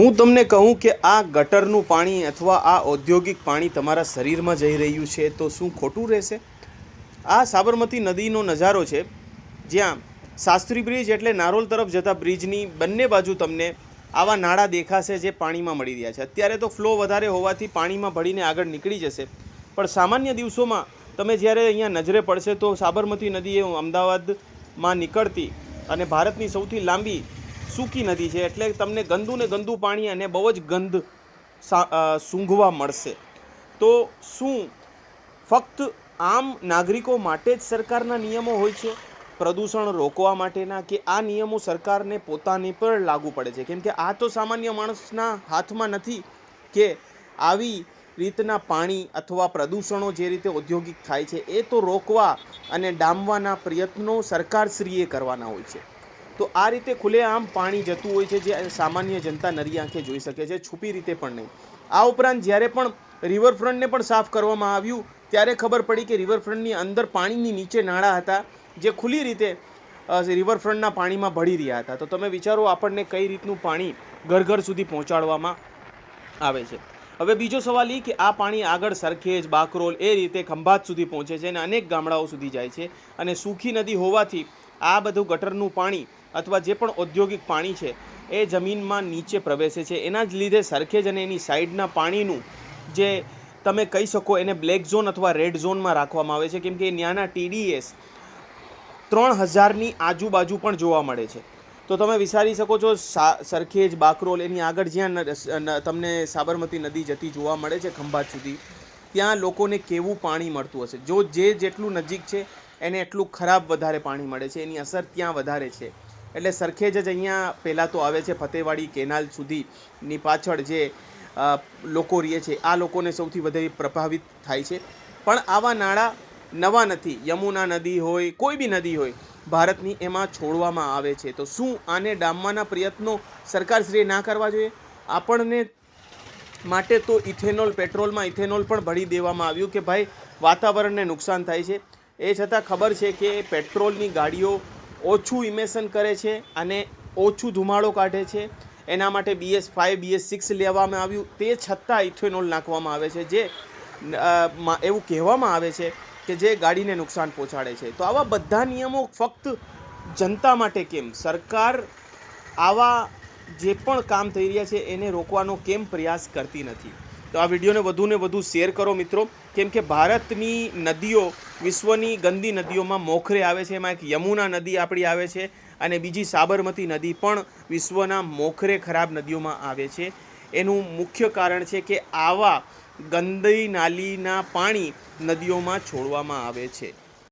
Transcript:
હું તમને કહું કે આ ગટરનું પાણી અથવા આ ઔદ્યોગિક પાણી તમારા શરીરમાં જઈ રહ્યું છે તો શું ખોટું રહેશે? આ સાબરમતી નદીનો નજારો છે, જ્યાં શાસ્ત્રી બ્રિજ એટલે નારોલ તરફ જતા બ્રિજની બંને બાજુ તમને આવા નાળા દેખાશે જે પાણીમાં મળી રહ્યા છે. અત્યારે તો ફ્લો વધારે હોવાથી પાણીમાં ભળીને આગળ નીકળી જશે. પણ સામાન્ય દિવસોમાં તમે જ્યારે અહીંયા નજરે પડશે તો સાબરમતી નદી એ અમદાવાદમાં નીકળતી અને ભારતની સૌથી લાંબી સૂકી નદી છે એટલે તમને ગંદુ ને ગંદુ પાણી અને બહુ જ ગંધ સૂંઘવા મળશે. તો શું ફક્ત આમ નાગરિકો માટે જ સરકારના નિયમો હોય છે? પ્રદૂષણ રોકવા માટેના કે આ નિયમો સરકારને પોતાની પર લાગુ પડે છે? કેમ કે આ તો સામાન્ય માણસના હાથમાં નથી કે આવી રીતના પાણી અથવા પ્રદૂષણો જે રીતે ઔદ્યોગિક થાય છે એ તો રોકવા અને ડામવાના પ્રયત્નો સરકારશ્રીએ કરવાના હોય છે. તો આ રીતે ખુલ્લેઆમ પાણી જતું હોય છે જે સામાન્ય જનતા નરી આંખે જોઈ શકે છે, છુપી રીતે પણ નહીં. આ ઉપરાંત જ્યારે પણ રિવરફ્રન્ટને પણ સાફ કરવામાં આવ્યું, ત્યારે ખબર પડી કે રિવરફ્રન્ટની અંદર પાણીની નીચે નાળા હતા, જે ખુલ્લી રીતે રિવરફ્રન્ટના પાણીમાં ભળી રહ્યા હતા. તો તમે વિચારો આપણને કઈ રીતનું પાણી ઘર ઘર સુધી પહોંચાડવામાં આવે છે. હવે બીજો સવાલ એ કે આ પાણી આગળ સરખેજ, બાકરોલ એ રીતે ખંભાત સુધી પહોંચે છે અને અનેક ગામડાઓ સુધી જાય છે અને સૂકી નદી હોવાથી આ બધું ગટરનું પાણી અથવા જે પણ ઔદ્યોગિક પાણી છે, એ જમીનમાં નીચે પ્રવેશે છે. એના જ લીધે સરખેજ અને એની સાઈડના પાણીનું જે તમે કહી શકો એને બ્લેક ઝોન અથવા રેડ ઝોનમાં રાખવામાં આવે છે. કેમ કે ત્યાંના ટીડીએસ ત્રણ હજારની આજુબાજુ પણ જોવા મળે છે. તો તમે વિચારી શકો છો સરખેજ બાકરોલ એની આગળ જ્યાં તમને સાબરમતી નદી જતી જોવા મળે છે ખંભાત સુધી, ત્યાં લોકોને કેવું પાણી મળતું હશે? જો જે જેટલું નજીક છે, એને એટલું ખરાબ વધારે પાણી મળે છે. એની અસર ત્યાં વધારે છે. એટલે સરખેજ જ અહીંયા પહેલાં તો આવે છે ફતેવાડી કેનાલ સુધીની પાછળ જે લોકો રહે છે. આ લોકોને સૌથી વધારે પ્રભાવિત થાય છે. પણ આવા નાળા નવા નથી. યમુના નદી હોય, કોઈ બી નદી હોય, ભારતની એમાં છોડવામાં આવે છે. તો શું આને ડામવાના પ્રયત્નો સરકારશ્રીએ ના કરવા જોઈએ? આપણને માટે તો ઇથેનોલ, પેટ્રોલમાં ઇથેનોલ પણ ભરી દેવામાં આવ્યું કે ભાઈ વાતાવરણને નુકસાન થાય છે. એ છતાં ખબર છે કે પેટ્રોલની ગાડીઓ ઓછું ઇમેશન કરે છે અને ઓછું ધુમાડો કાઢે છે. એના માટે બીએસ ફાઇવ બીએસ સિક્સ લેવામાં આવ્યું. તે છતાં ઇથેનોલ નાખવામાં આવે છે, જે એવું કહેવામાં આવે છે કે જે ગાડીને નુકસાન પહોંચાડે છે. તો આવા બધા નિયમો ફક્ત જનતા માટે કેમ? સરકાર આવા જે પણ કામ થઈ રહ્યા છે એને રોકવાનો કેમ પ્રયાસ કરતી નથી? તો આ વિડીયોને વધુને વધુ શેર કરો મિત્રો. કેમ કે ભારતની નદીઓ, વિશ્વની ગંદી નદીઓમાં મોખરે આવે છે. એમાં એક યમુના નદી આપણી આવે છે અને બીજી સાબરમતી નદી પણ વિશ્વના મોખરે ખરાબ નદીઓમાં આવે છે. એનું મુખ્ય કારણ છે કે આવા ગંદી નાલીના પાણી નદીઓમાં છોડવામાં આવે છે.